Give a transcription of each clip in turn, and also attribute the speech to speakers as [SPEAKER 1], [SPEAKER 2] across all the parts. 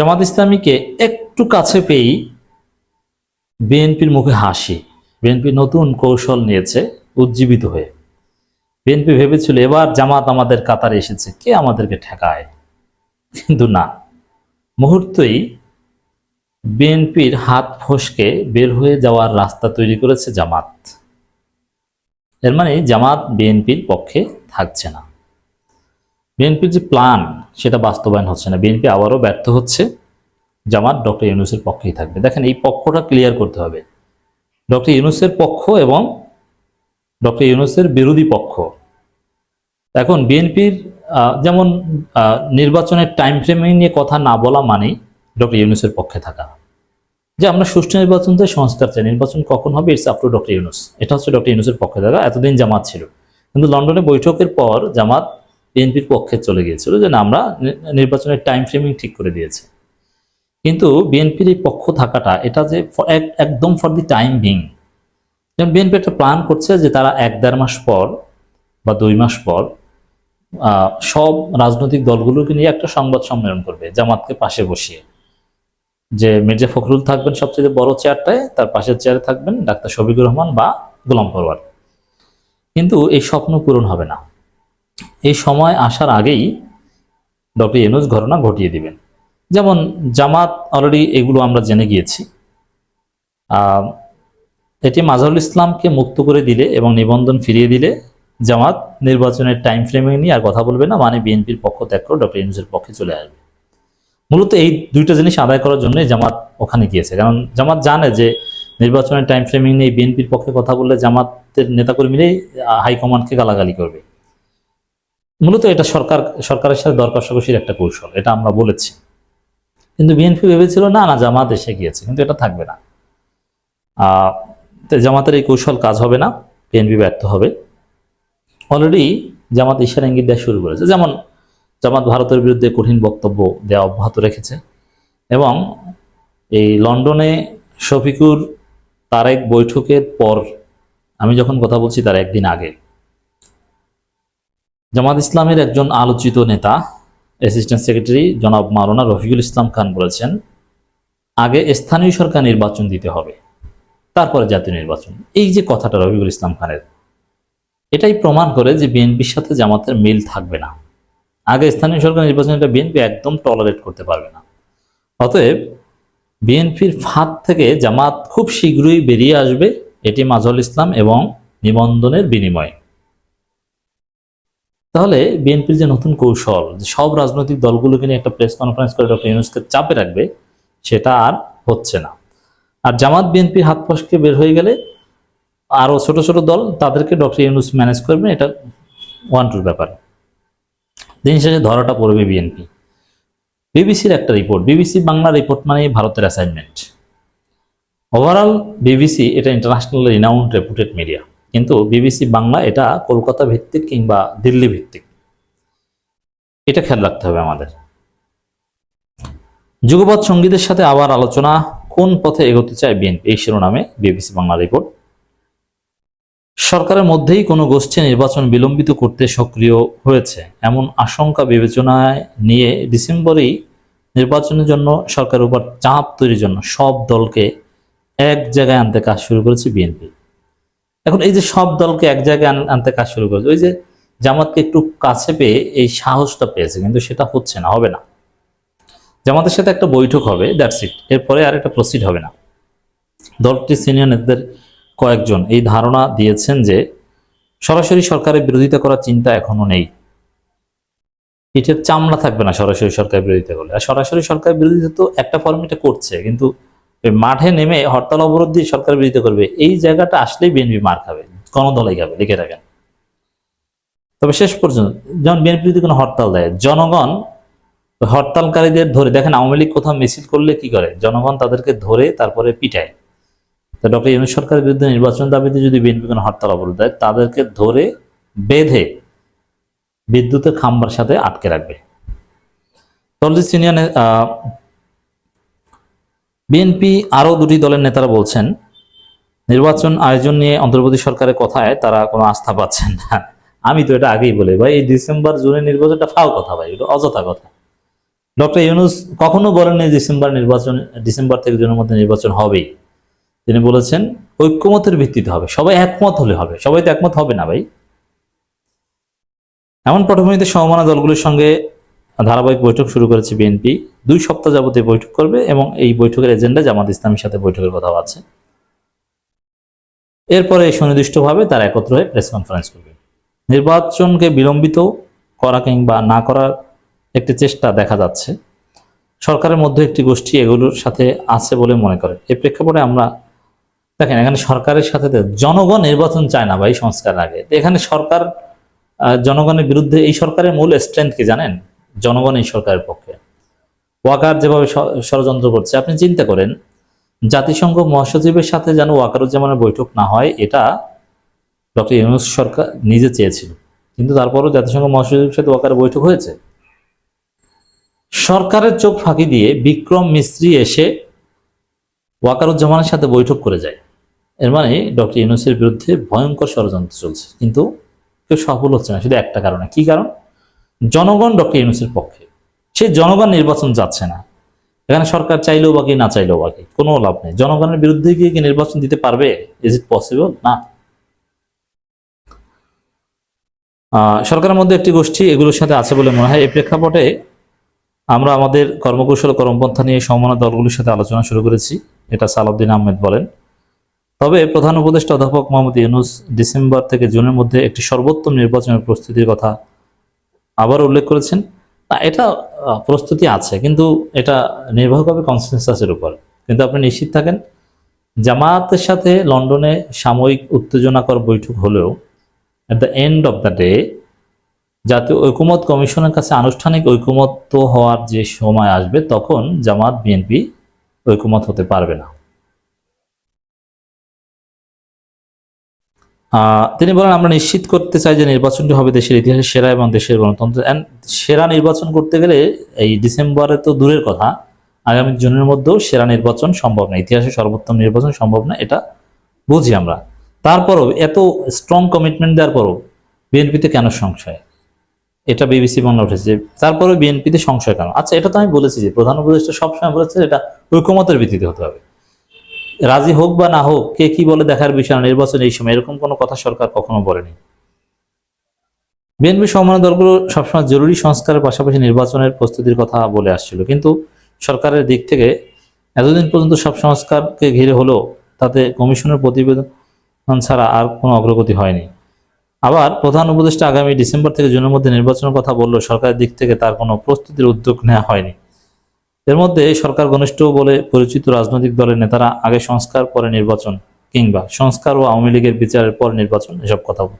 [SPEAKER 1] জামাত ইসলামীকে একটু কাছে পেয়েই বিএনপির মুখে হাসি। বিএনপি নতুন কৌশল নিয়েছে, উজ্জীবিত হয়ে। বিএনপি ভেবেছিল এবার জামাত আমাদের কাতারে এসেছে, কে আমাদেরকে ঠেকায়? কিন্তু না। মুহূর্তেই বিএনপির হাত ফসকে বের হয়ে যাওয়ার রাস্তা তৈরি করেছে জামাত। এর মানে জামাত বিএনপির পক্ষে থাকছে না। বিএনপির যে প্ল্যান সেটা বাস্তবায়ন হচ্ছে না। বিএনপি আবারও ব্যর্থ হচ্ছে জামাত ডক্টর ইউনুসের পক্ষেই থাকবে। দেখেন, এই পক্ষটা ক্লিয়ার করতে হবে। ডক্টর ইউনুসের পক্ষ এবং ডক্টর ইউনুসের বিরোধী পক্ষ। এখন বিএনপির যেমন নির্বাচনের টাইম ফ্রেমিং নিয়ে কথা না বলা মানেই ডক্টর ইউনুসের পক্ষে থাকা। যে আমরা সুষ্ঠু নির্বাচন চাই, সংস্কার চাই। নির্বাচন কখন হবে it's up to doctor Yunus. এটা হচ্ছে ডক্টর ইউনুসের পক্ষে থাকা। এতদিন জামাত ছিল। কিন্তু লন্ডনে বৈঠকের পর জামাত বিএনপির পক্ষে চলে গিয়েছিল যে আমরা নির্বাচনের টাইম ফ্রেমিং ঠিক করে দিয়েছে। কিন্তু বিএনপির এই পক্ষ থাকাটা, এটা যে একদম ফর দি টাইম বিং যেমন বিএনপি একটা প্ল্যান করছে যে তারা এক, দেড় মাস পর বা দুই মাস পর সব রাজনৈতিক দলগুলোকে নিয়ে একটা সংবাদ সম্মেলন করবে, জামাতকে পাশে বসিয়ে। যে মির্জা ফখরুল থাকবেন সবচেয়ে বড় চেয়ারটায় তার পাশের চেয়ারে থাকবেন ডাক্তার শফিকুর রহমান বা গোলাম পরওয়ার। কিন্তু এই স্বপ্ন পূরণ হবে না। এই সময় আসার আগেই ডক্টর ইউনুস ঘটনা ঘটিয়ে দিবেন। যেমন জামাত অলরেডি এগুলো আমরা জেনে গিয়েছি। এটি মাজহারুল ইসলামকে মুক্ত করে দিলে এবং নিবন্ধন ফিরিয়ে দিলে জামাত নির্বাচনের টাইম ফ্রেমিং নিয়ে আর কথা বলবে না মানে বিএনপির পক্ষ ত্যাগ করে ডক্টর ইউনুসের পক্ষে চলে আসবে। মূলত এই দুইটা জিনিস আদায় করার জন্যই জামাত ওখানে গিয়েছে। কারণ জামাত জানে যে নির্বাচনের টাইম ফ্রেমিং নিয়ে বিএনপির পক্ষে কথা বললে জামাতের নেতাকর্মীরাই হাইকমান্ডকে গালাগালি করবে। মূলত এটা সরকার, সরকারের সাথে দর কষাকষির একটা কৌশল, এটা আমরা বলেছি। কিন্তু বিএনপি ভেবেছিল, না না, জামাত এসে গিয়েছে। কিন্তু এটা থাকবে না। জামাতের এই কৌশল কাজ হবে না, বিএনপি ব্যর্থ হবে। অলরেডি জামাত ইশারা ইঙ্গিত দেওয়া শুরু করেছে। যেমন জামাত ভারতের বিরুদ্ধে কঠিন বক্তব্য দেওয়া অব্যাহত রেখেছে এবং এই লন্ডনে শফিকুর তারেক বৈঠকের পর, আমি যখন কথা বলছি তার একদিন আগে জামাত ইসলামের একজন আলোচিত নেতা অ্যাসিস্ট্যান্ট সেক্রেটারি জনাব মাওলানা রফিকুল ইসলাম খান বলেছেন, আগে স্থানীয় সরকার নির্বাচন দিতে হবে, তারপরে জাতীয় নির্বাচন। এই যে কথাটা রফিকুল ইসলাম খানের, এটাই প্রমাণ করে যে বিএনপির সাথে জামাতের মিল থাকবে না। আগে স্থানীয় সরকার নির্বাচন এটা বিএনপি একদম টলারেট করতে পারবে না। অতএব বিএনপির ফাঁদ থেকে জামাত খুব শীঘ্রই বেরিয়ে আসবে, এটি মাজল ইসলাম এবং নিবন্ধনের বিনিময়ে। তাহলে বিএনপির যে নতুন কৌশল সব রাজনৈতিক দলগুলোকে নিয়ে একটা প্রেস কনফারেন্স করে ডক্টর ইউনুসকে চাপে রাখবে, সেটা আর হচ্ছে না। আর জামাত বিএনপির হাত ফসকে বের হয়ে গেলে আরও ছোট ছোট দল তাদেরকে ডক্টর ইউনুস ম্যানেজ করবে, এটা ওয়ান টুর ব্যাপার। দিন শেষে ধরাটা পড়বে বিএনপি। বিবিসির একটা রিপোর্ট বিবিসি বাংলা রিপোর্ট মানে ভারতের অ্যাসাইনমেন্ট ওভারঅল বিবিসি এটা ইন্টারন্যাশনাল রিনাউন্ড রেপুটেড মিডিয়া কিন্তু বিবিসি বাংলা এটা কলকাতা ভিত্তিক কিংবা দিল্লি ভিত্তিক। এটা খেয়াল রাখতে হবে আমাদের। যুগপৎ সঙ্গীতের সাথে আবার আলোচনা, কোন পথে এগোতে চায় বিএনপি এই শিরোনামে বিবিসি বাংলা রিপোর্ট সরকারের মধ্যেই কোনো গোষ্ঠী নির্বাচন বিলম্বিত করতে সক্রিয় হয়েছে, এমন আশঙ্কা বিবেচনায় নিয়ে ডিসেম্বরেই নির্বাচনের জন্য সরকারের উপর চাপ তৈরির জন্য সব দলকে এক জায়গায় আনতে কাজ শুরু করেছে বিএনপি এখন এই যে সব দলকে এক জায়গায় আনতে কাজ শুরু করেছে, ওই যে জামাতকে একটু কাছে পেয়ে এই সাহসটা পেয়েছে, কিন্তু সেটা হচ্ছে না, হবে না। জামাতের সাথে একটা বৈঠক হবে দ্যাটস ইট এরপরে আর একটা প্রসিড হবে না। দলটির সিনিয়র নেতাদের কয়েকজন এই ধারণা দিয়েছেন যে সরাসরি সরকারের বিরোধিতা করার চিন্তা এখনও নেই। পিঠের চামড়া থাকবে না সরাসরি সরকারের বিরোধিতা করলে। আর সরাসরি সরকারের বিরোধিতা তো একটা ফর্মেটে করছে, কিন্তু মাঠে নেমে হরতাল অবরোধ দিয়ে সরকার বিরোধিতা করবে। এই জায়গাটা আসলেই বিএনপি মার খাবে দলাই খাবে, লিখে রাখেন। তবে শেষ পর্যন্ত যেমন বিএনপি যদি কোনো হরতাল দেয়, জনগণ হরতালকারীদের ধরে, দেখেন আওয়ামী লীগ কোথাও মিছিল করলে কি করে? জনগণ তাদেরকে ধরে তারপরে পিটায়। তো ডক্টর ইউনুস সরকারের বিরুদ্ধে নির্বাচন দাবিতে যদি বিএনপি কোনো হরতাল অবরোধ দেয়, তাদেরকে ধরে বেঁধে বিদ্যুতের খাম্বার সাথে আটকে রাখবে। দলটির সিনিয়র বিএনপি আরও দুটি দলের নেতারা বলছেন, নির্বাচন আয়োজন নিয়ে অন্তর্বর্তী সরকারের কথায় তারা কোনো আস্থা পাচ্ছেন না। আমি তো এটা আগেই বলি, ভাই, এই ডিসেম্বর জুনের নির্বাচনটা ফাও কথা, ভাই, এটা অযথা কথা। ডক্টর ইউনুস কখনো বলেননি ডিসেম্বর নির্বাচন, ডিসেম্বর থেকে জুনের মধ্যে নির্বাচন হবেই। তিনি বলেছেন, ঐক্যমতের ভিত্তিতে হবে, সবাই একমত হলে হবে, সবাই তো একমত হবে না, ভাই। এমন পটভূমিতে সমমানা দলগুলির সঙ্গে ধারাবাহিক বৈঠক শুরু করেছে বিএনপি। দুই সপ্তাহ যাবত এই বৈঠক করবে এবং এই বৈঠকের এজেন্ডা জামাত ইসলামের সাথে বৈঠকের কথাও আছে। এরপরে সুনির্দিষ্টভাবে তারা একত্র হয়ে প্রেস কনফারেন্স করবে। নির্বাচনকে বিলম্বিত করা কিংবা না করার একটি চেষ্টা দেখা যাচ্ছে। সরকারের মধ্যে একটি গোষ্ঠী এগুলোর সাথে আছে বলে মনে করে। এই প্রেক্ষাপটে আমরা দেখেন, এখানে সরকারের সাথে জনগণ নির্বাচন চায় না বা এই সংস্কার আগে এখানে সরকার জনগণের বিরুদ্ধে এই সরকারের মূল স্ট্রেংথ কি জানেন? জনগণ এই সরকারের পক্ষে। ওয়াকার যেভাবে ষড়যন্ত্র করছে, আপনি চিন্তা করেন, জাতিসংঘ মহাসচিবের সাথে যেন ওয়াকারুজ্জামানের বৈঠক না হয়, এটা ডক্টর ইউনুস সরকার নিজে চেয়েছিল। কিন্তু তারপরও জাতিসংঘ মহাসচিবের সাথে ওয়াকার বৈঠক হয়েছে। সরকারের চোখ ফাঁকি দিয়ে বিক্রম মিস্ত্রি এসে ওয়াকারুজ্জামানের সাথে বৈঠক করে যায়। এর মানে ডক্টর ইউনুসের বিরুদ্ধে ভয়ঙ্কর ষড়যন্ত্র চলছে। কিন্তু কেউ সফল হচ্ছে না, শুধু একটা কারণে। কি কারণ? জনগণ ডক্টর ইউনুসের পক্ষে। সে জনগণ নির্বাচন যাচ্ছে না। এখানে সরকার চাইলেও বাকি না চাইলেও বাকি কোনো লাভ নেই। জনগণের বিরুদ্ধে গিয়ে কি নির্বাচন দিতে পারবে? ইজ ইট পসিবল না। সরকারের মধ্যে একটি গোষ্ঠী এগুলোর সাথে আছে বলে মনে হয়। এই প্রেক্ষাপটে আমরা আমাদের কর্মকৌশল কর্মপন্থা নিয়ে সমমনা দলগুলির সাথে আলোচনা শুরু করেছি। এটা সালাউদ্দিন আহমেদ বলেন। তবে প্রধান উপদেষ্টা অধ্যাপক মোহাম্মদ ইউনুস ডিসেম্বর থেকে জুনের মধ্যে একটি সর্বোত্তম নির্বাচনের প্রস্তুতির কথা আবার উল্লেখ করেছেন এটা প্রস্তুতি আছে, কিন্তু এটা নির্ভর করবে কনসেনসাসের উপর। কিন্তু আপনি নিশ্চিত থাকেন, জামায়াতের সাথে লন্ডনে সাময়িক উত্তেজনাকর বৈঠক হলেও at the end of the day জাতীয় ঐকমত কমিশনের কাছে আনুষ্ঠানিক ঐকমত্য হওয়ার যে সময় আসবে, তখন জামাত বিএনপি ঐকমত হতে পারবে না। তিনি বলেন, আমরা নিশ্চিত করতে চাই যে নির্বাচনটি হবে দেশের ইতিহাসে সেরা এবং দেশের গণতন্ত্র সেরা নির্বাচন করতে গেলে এই ডিসেম্বরে তো দূরের কথা, আগামী জুনের মধ্যেও সেরা নির্বাচন সম্ভব না, ইতিহাসে সর্বোত্তম নির্বাচন সম্ভব না, এটা বুঝি আমরা। তারপরও এত স্ট্রং কমিটমেন্ট দেওয়ার পরও বিএনপিতে কেন সংশয়? এটা বিবিসি বাংলা উঠেছে তারপরে বিএনপিতে সংশয় কেন? আচ্ছা এটা তো আমি বলেছি যে, প্রধান উপদেষ্টা সবসময় বলেছে এটা ঐকমতের ভিত্তিতে হতে হবে। রাজি হোক বা না হোক, কে কি বলে দেখার বিষয় না, নির্বাচন এই সময়, এরকম কোনো কথা সরকার কখনো বলেনি। বিএনপি সমন্বয় দলগুলো সবসময় জরুরি সংস্কারের পাশাপাশি নির্বাচনের প্রস্তুতির কথা বলে আসছিল। কিন্তু সরকারের দিক থেকে এতদিন পর্যন্ত সব সংস্কারকে ঘিরে হলেও তাতে কমিশনের প্রতিবেদন ছাড়া আর কোনো অগ্রগতি হয়নি। আবার প্রধান উপদেষ্টা আগামী ডিসেম্বর থেকে জুনের মধ্যে নির্বাচনের কথা বললেও সরকারের দিক থেকে তার কোনো প্রস্তুতির উদ্যোগ নেওয়া হয়নি। এর মধ্যে সরকার ঘনিষ্ঠ বলে পরিচিত রাজনৈতিক দলের নেতারা আগে সংস্কার, পরে নির্বাচন কিংবা সংস্কার ও আওয়ামী লীগের বিচারের পর নির্বাচন, এসব কথা বলে।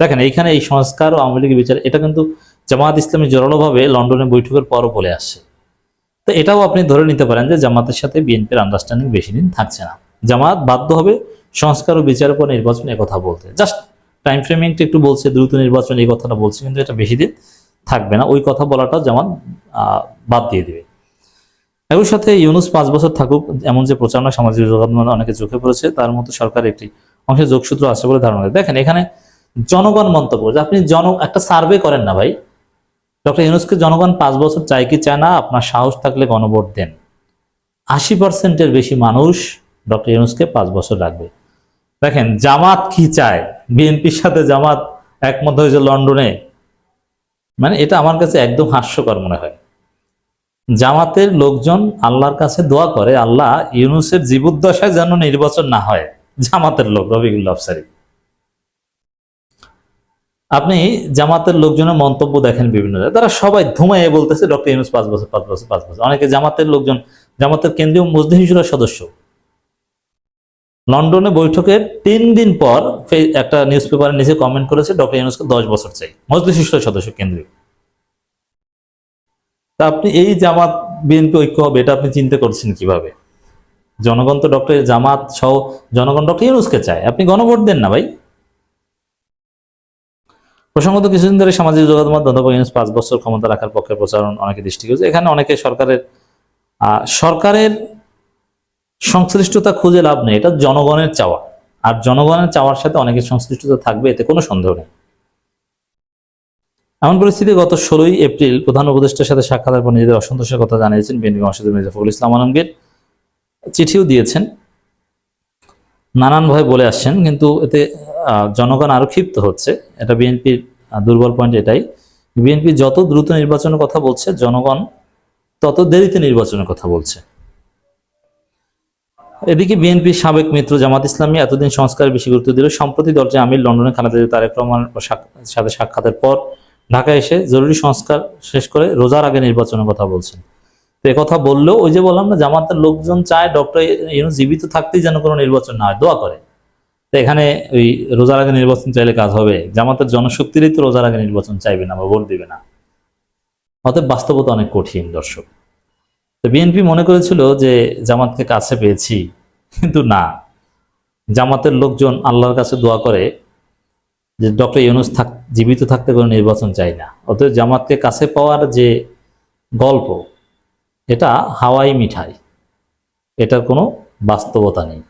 [SPEAKER 1] দেখেন, এইখানে এই সংস্কার ও আওয়ামী লীগের বিচার, এটা কিন্তু জামাত ইসলামী জোরালোভাবে লন্ডনে বৈঠকের পরও বলে আসছে। তো এটাও আপনি ধরে নিতে পারেন যে জামাতের সাথে বিএনপির আন্ডারস্ট্যান্ডিং বেশি দিন থাকছে না। জামাত বাধ্য হবে সংস্কার ও বিচারের পর নির্বাচন কথা বলতে। জাস্ট টাইম ফ্রেমিংটা একটু বলছে, দ্রুত নির্বাচন এই কথাটা বলছে, কিন্তু এটা বেশি দিন থাকবে না। ওই কথা বলাটা জামাত বাদ দিয়ে দিবে। একই সাথে ইউনুস পাঁচ বছর থাকুক, এমন যে প্রচারণা সামাজিক যোগাযোগ অনেকে চোখে পড়েছে, তার মতো সরকার একটি অংশে যোগসূত্র আছে বলে ধারণা দেখেন, এখানে জনগণ মন্তব্য, যে আপনি জন একটা সার্ভে করেন না ভাই। ডক্টর ইউনুসকে জনগণ পাঁচ বছর চায় কি চায় না, আপনার সাহস থাকলে গণভোট দেন। আশি পার্সেন্টের বেশি মানুষ ডক্টর ইউনুসকে পাঁচ বছর রাখবে। দেখেন, জামাত কি চায়? বিএনপির সাথে জামাত একমত হয়েছে লন্ডনে মানে এটা আমার কাছে একদম হাস্যকর মনে হয়। জামাতের লোকজন আল্লাহর কাছে দোয়া করে, আল্লাহ ইউনুসের জীবদ্দশায় যেন নির্বাচন না হয়। জামাতের লোক রবিকুল্লা আফসারি। আপনি জামাতের লোকজনের মন্তব্য দেখেন বিভিন্ন জায়গায়। তারা সবাই ধুমাইয়ে বলতেছে, ডক্টর ইউনুস পাঁচ বছর পাঁচ বছর পাঁচ বছর। অনেকে জামাতের লোকজন, জামাতের কেন্দ্রীয় মজলিসুরের সদস্য। লন্ডনে বৈঠকের তিন দিন পর একটা নিউজ পেপারের নিচে কমেন্ট করেছে, ডক্টর ইউনুসকে দশ বছর চাই। মজলিসুরের সদস্য, কেন্দ্রীয়। তা আপনি এই জামাত বিএনপি ঐক্য হবে, এটা আপনি চিন্তা করছেন কীভাবে? জনগণ তো ডক্টর জামাত সহ জনগণ ডক্টর ইউনুসকে চায়। আপনি গণভোট দেন না ভাই। প্রসঙ্গত কিছুদিন ধরে সামাজিক যোগাযোগ মাধ্যম ইউনুস পাঁচ বছর ক্ষমতা রাখার পক্ষে প্রচারণ অনেকে দৃষ্টি করেছে। এখানে অনেকে সরকারের সরকারের সংশ্লিষ্টতা খুঁজে লাভ নেই। এটা জনগণের চাওয়া। আর জনগণের চাওয়ার সাথে অনেকের সংশ্লিষ্টতা থাকবে, এতে কোনো সন্দেহ নেই। এমন পরিস্থিতি গত ষোলোই এপ্রিল প্রধান উপদেষ্টার সাথে সাক্ষাতের পর নিজেদের অসন্তোষের কথা জানিয়েছেন বিএনপি মহাসচিব মির্জা ফখরুল ইসলাম আলমগীর। চিঠিও দিয়েছেন। নানান নানানভাবে বলে আসছেন, কিন্তু এতে জনগণ আরও ক্ষিপ্ত হচ্ছে। এটা বিএনপির দুর্বল পয়েন্ট এটাই। বিএনপি যত দ্রুত নির্বাচনের কথা বলছে, জনগণ তত দেরিতে নির্বাচনের কথা বলছে। এদিকে বিএনপি সাবেক মিত্র জামাত ইসলামী এতদিন সংস্কারের বেশি গুরুত্ব দিল। সম্প্রতি দলটি আমির লন্ডনে খালেদা তারেক রহমান সাথে সাক্ষাতের পর ঢাকায় এসে জরুরি সংস্কার শেষ করে রোজার আগে নির্বাচনের কথা বলছেন। তো কথা বললেও ওই যে বললাম না, জামাতের লোকজন চায় ডক্টর ইউনুস জীবিত থাকতেই যেন কোনো নির্বাচন না হয়, দোয়া করে। তো এখানে ওই রোজার আগে নির্বাচন চাইলে কাজ হবে। জামাতের জনশক্তিরই তো রোজার আগে নির্বাচন চাইবে না বা ভোট দিবে না। অতএব বাস্তবতা অনেক কঠিন, দর্শক। তো বিএনপি মনে করেছিল যে জামাতকে কাছে পেয়েছি, কিন্তু না। জামাতের লোকজন আল্লাহর কাছে দোয়া করে যে ডক্টর ইউনুস থাক, জীবিত থাকতে কোনো নির্বাচন চাই না। অতএব জামাতকে কাছে পাওয়ার যে গল্প, এটা হাওয়াই মিঠাই। এটার কোনো বাস্তবতা নেই।